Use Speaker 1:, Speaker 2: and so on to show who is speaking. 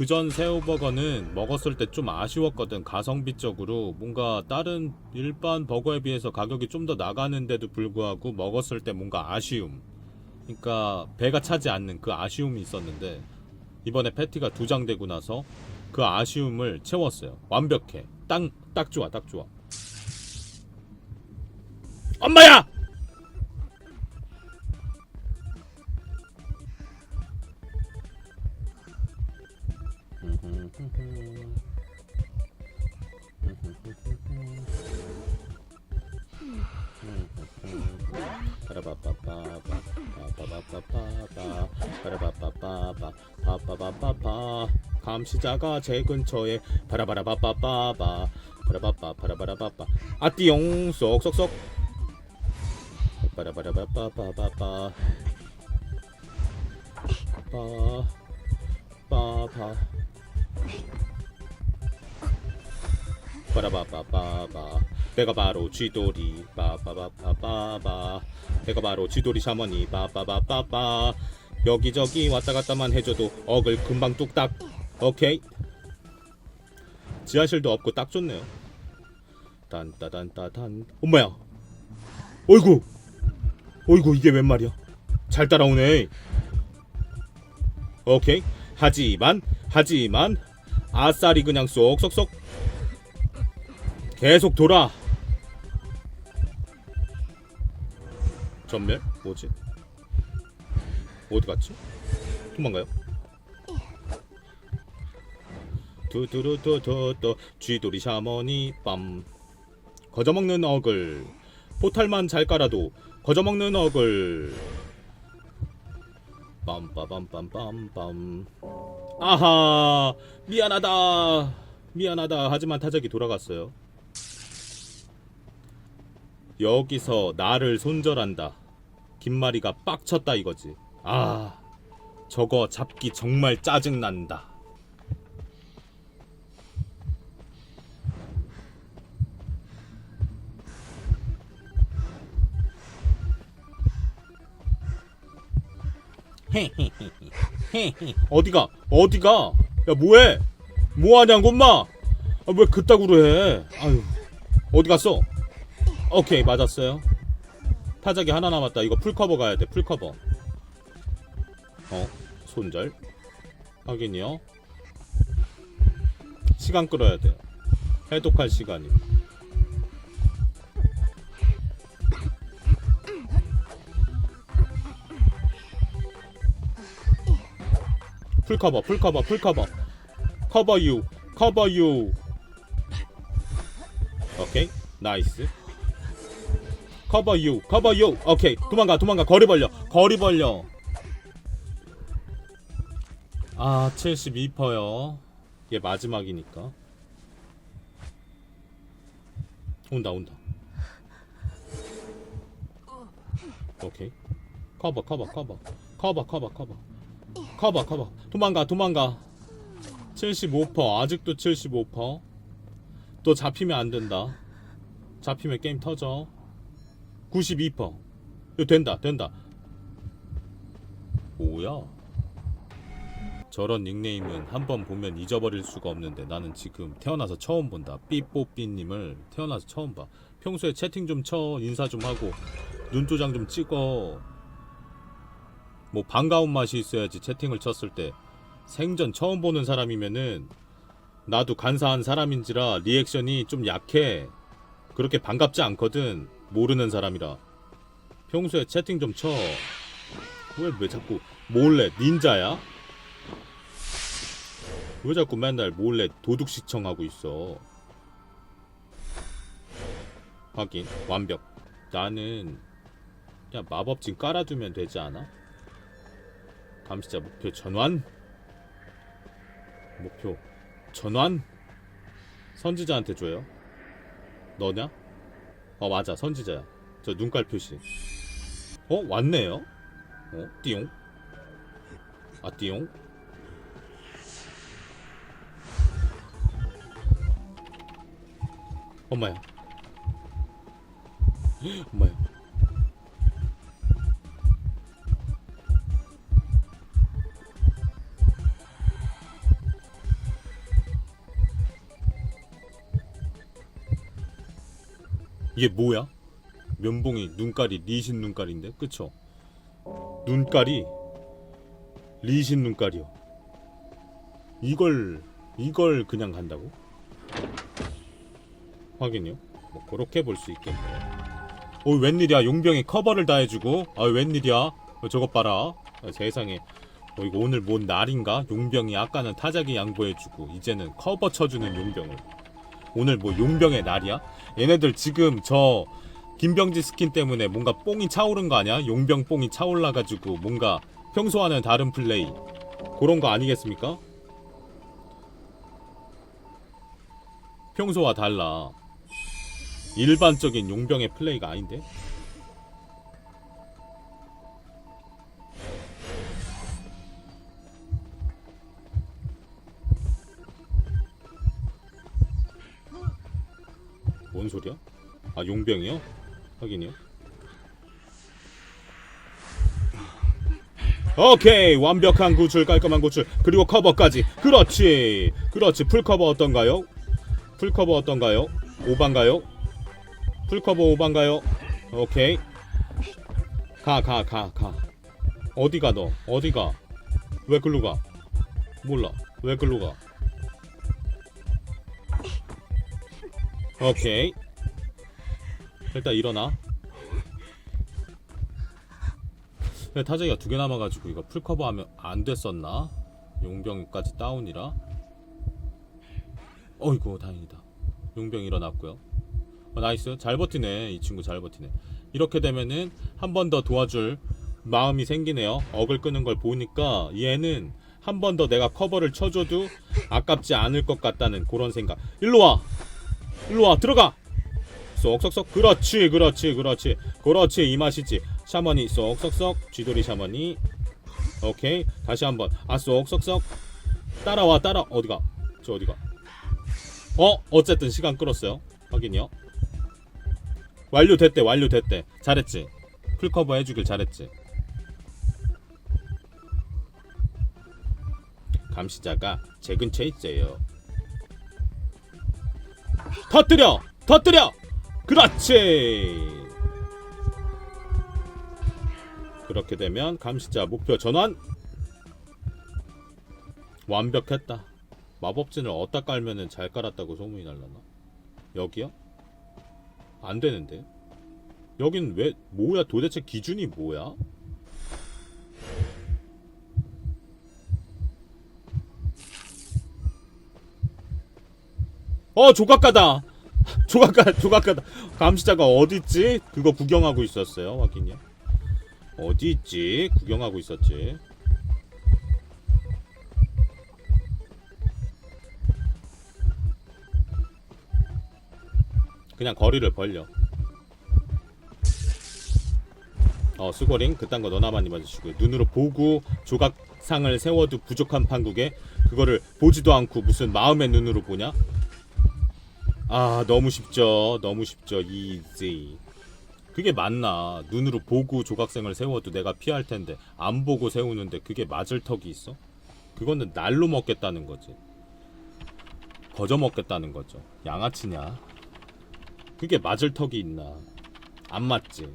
Speaker 1: 그전 새우버거는 먹었을 때 좀 아쉬웠거든. 가성비적으로 뭔가 다른 일반 버거에 비해서 가격이 좀 더 나가는데도 불구하고 먹었을 때 뭔가 아쉬움. 그러니까 배가 차지 않는 그 아쉬움이 있었는데 이번에 패티가 두 장 되고 나서 그 아쉬움을 채웠어요. 완벽해. 딱, 딱 좋아 딱 좋아. 엄마야! 감시자가 제 근처에 바라바라바바바바 바라바바 바라바라바바 아띠용 쏙쏙쏙 바라바라바바바바 바 바 바바 바라바바바바. 내가 바로 쥐돌이. 바바바바바바. 내가 바로 쥐돌이 샤머니. 바바바바바. 여기저기 왔다 갔다만 해줘도 어글 금방 뚝딱. 오케이. 지하실도 없고 딱 좋네요. 딴따단따단. 엄마야? 어이구! 어이구 이게 웬 말이야? 잘 따라오네. 오케이. 하지만 하지만 아싸리 그냥 쏙쏙쏙 계속 돌아. 전멸? 뭐지? 어디 갔지? 도망가요? 두두루두두두 쥐돌이 샤머니 빰. 거저먹는 어글. 포탈만 잘 깔아도 거저먹는 어글 빰빠밤빰빰빰. 아하 미안하다. 미안하다. 하지만 타작이 돌아갔어요. 여기서 나를 손절한다. 김마리가 빡쳤다 이거지. 아 저거 잡기 정말 짜증난다 어디가? 어디가? 야 뭐해? 뭐하냐고 엄마? 아, 왜 그따구로 해? 아유. 어디 갔어? 오케이 맞았어요. 타작이 하나 남았다. 이거 풀커버 가야 돼 풀커버. 어 손절. 확인이요. 시간 끌어야 돼. 해독할 시간이 풀커버 풀커버 풀커버. 커버 유 커버 유. 오케이 나이스. 커버 유 커버 유. 오케이 도망가 도망가. 거리 벌려 거리 벌려. 아 72%요. 이게 마지막이니까. 온다 온다. 오케이. 커버 커버 커버. 커버 커버 커버 커버 커버. 도망가 도망가. 75% 아직도 75%또 잡히면 안 된다. 잡히면 게임 터져. 92% 이거 된다 된다. 뭐야? 저런 닉네임은 한 번 보면 잊어버릴 수가 없는데 나는 지금 태어나서 처음 본다. 삐뽀삐님을 태어나서 처음 봐. 평소에 채팅 좀 쳐 인사 좀 하고 눈도장 좀 찍어 뭐 반가운 맛이 있어야지 채팅을 쳤을 때 생전 처음 보는 사람이면은 나도 간사한 사람인지라 리액션이 좀 약해. 그렇게 반갑지 않거든. 모르는 사람이라. 평소에 채팅 좀 쳐. 왜 왜 자꾸 몰래 닌자야? 왜 자꾸 맨날 몰래 도둑 시청하고 있어? 확인. 완벽. 나는 그냥 마법 진 깔아두면 되지 않아? 감시자 목표 전환. 목표 전환. 선지자한테 줘요. 너냐? 어 맞아. 선지자야. 저 눈깔 표시. 어 왔네요. 어 띠용. 아 띠용? 엄마야. 엄마야 이게 뭐야? 면봉이 눈깔이 리신 눈깔인데 그쵸? 눈깔이 리신 눈깔이요. 이걸 이걸 그냥 간다고? 확인요? 뭐 그렇게 볼 수 있겠네요. 어 웬일이야 용병이 커버를 다 해주고 아 웬일이야 어, 저것 봐라 아, 세상에 어, 이거 오늘 뭔 날인가 용병이 아까는 타작이 양보해주고 이제는 커버 쳐주는 용병을 오늘 뭐 용병의 날이야? 얘네들 지금 저 김병지 스킨 때문에 뭔가 뽕이 차오른 거 아니야? 용병 뽕이 차올라가지고 뭔가 평소와는 다른 플레이. 그런 거 아니겠습니까? 평소와 달라. 일반적인 용병의 플레이가 아닌데? 뭔 소리야? 아 용병이요? 확인이요? 오케이 완벽한 구출 깔끔한 구출 그리고 커버까지 그렇지 그렇지 풀커버 어떤가요? 풀커버 어떤가요? 오반가요? 풀커버 오반가요? 오케이 가 가 가가 어디가 너 어디가 왜 글로 가 몰라 왜 글로 가 오케이. 일단 일어나. 네, 타자기가 두 개 남아가지고 이거 풀커버 하면 안 됐었나? 용병까지 다운이라. 어이구 다행이다. 용병 일어났고요. 어, 나이스. 잘 버티네 이 친구 잘 버티네. 이렇게 되면은 한 번 더 도와줄 마음이 생기네요. 억을 끄는 걸 보니까 얘는 한 번 더 내가 커버를 쳐줘도 아깝지 않을 것 같다는 그런 생각. 일로 와 일로와 들어가. 쏙쏙쏙. 그렇지 그렇지 그렇지. 그렇지 이 맛이지. 샤머니 쏙쏙쏙. 쥐돌이 샤머니. 오케이. 다시 한번. 아 쏙쏙쏙. 따라와 따라. 어디가? 저 어디가? 어 어쨌든 시간 끌었어요. 확인이요. 완료됐대 완료됐대. 잘했지? 풀커버 해주길 잘했지? 감시자가 제 근처에 있어요 터뜨려 터뜨려. 그렇지. 그렇게 되면 감시자 목표 전환. 완벽했다. 마법진을 어디다 깔면은 잘 깔았다고 소문이 날라나? 여기요? 안 되는데? 여긴 왜 뭐야? 도대체 기준이 뭐야? 어 조각가다. 조각가 조각가다. 감시자가 어디 있지? 그거 구경하고 있었어요 확인이요. 어디 있지? 구경하고 있었지. 그냥 거리를 벌려. 어 수고링. 그딴 거 너나만 입어주시고요. 눈으로 보고 조각상을 세워도 부족한 판국에 그거를 보지도 않고 무슨 마음의 눈으로 보냐 아 너무 쉽죠. 너무 쉽죠. 이지. 그게 맞나? 눈으로 보고 조각생을 세워도 내가 피할 텐데 안 보고 세우는데 그게 맞을 턱이 있어? 그거는 날로 먹겠다는 거지. 거저 먹겠다는 거죠. 양아치냐? 그게 맞을 턱이 있나? 안 맞지